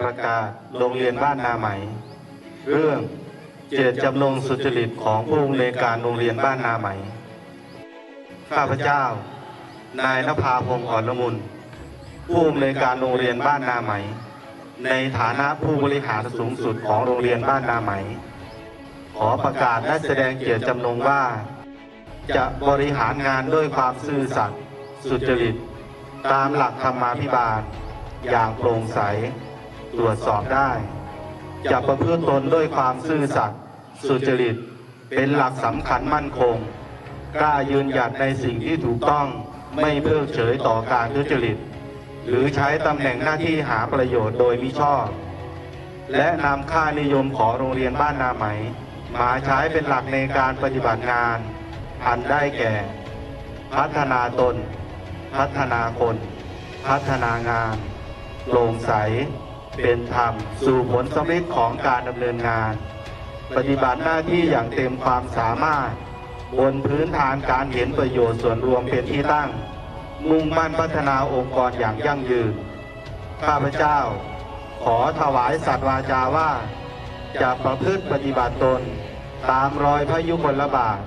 ประกาศโรงเรียนบ้านนาไหมเรื่องเจตจำนงสุจริตของผู้อำนวยการโรงเรียนบ้านนาไหมข้าพเจ้า นายนภาพงศ์อ่อนละมุน ผู้อำนวยการโรงเรียนบ้านนาไหมในฐานะผู้บริหารสูงสุดของโรงเรียนบ้านนาไหมขอประกาศและแสดงเจตจำนงว่า จะบริหารงานด้วยความซื่อสัตย์สุจริต ตามหลักธรรมาภิบาลอย่างโปร่งใส ตรวจสอบได้ จะประพฤติตนด้วยความซื่อสัตย์สุจริต เป็นหลักสำคัญมั่นคง กล้ายืนหยัดในสิ่งที่ถูกต้องไม่เพิกเฉยต่อการทุจริต หรือใช้ตำแหน่งหน้าที่หาประโยชน์โดยมิชอบ และนำค่านิยมของโรงเรียนบ้านนาไหม มาใช้เป็นหลักในการปฏิบัติงาน อันได้แก่ พัฒนาตน พัฒนาคน พัฒนางานโปร่งใส เป็นธรรม สู่ผลสำเร็จของการดำเนินงาน ปฏิบัติหน้าที่อย่างเต็มความสามารถ บนพื้นฐานการเห็นประโยชน์ส่วนรวมเป็นที่ตั้ง มุ่งมั่นพัฒนาองค์กรอย่างยั่งยืน ข้าพเจ้า ขอถวายสัตย์วาจาว่า จะประพฤติปฏิบัติตน ตามรอยพระยุคลบาท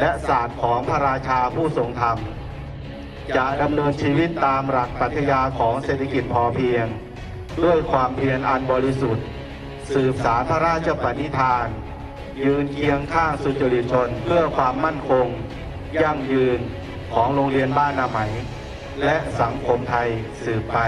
และศาสตร์ของพระราชาผู้ทรงธรรมจะดำเนินชีวิตตามหลักปรัชญาของเศรษฐกิจพอเพียง ด้วยความเพียรอันบริสุทธิ์ สืบสารพระราชปณิธาน ยืนเคียงข้างสุจริตชนเพื่อความมั่นคง ยั่งยืนของโรงเรียนบ้านนาไหม และสังคมไทยสืบไป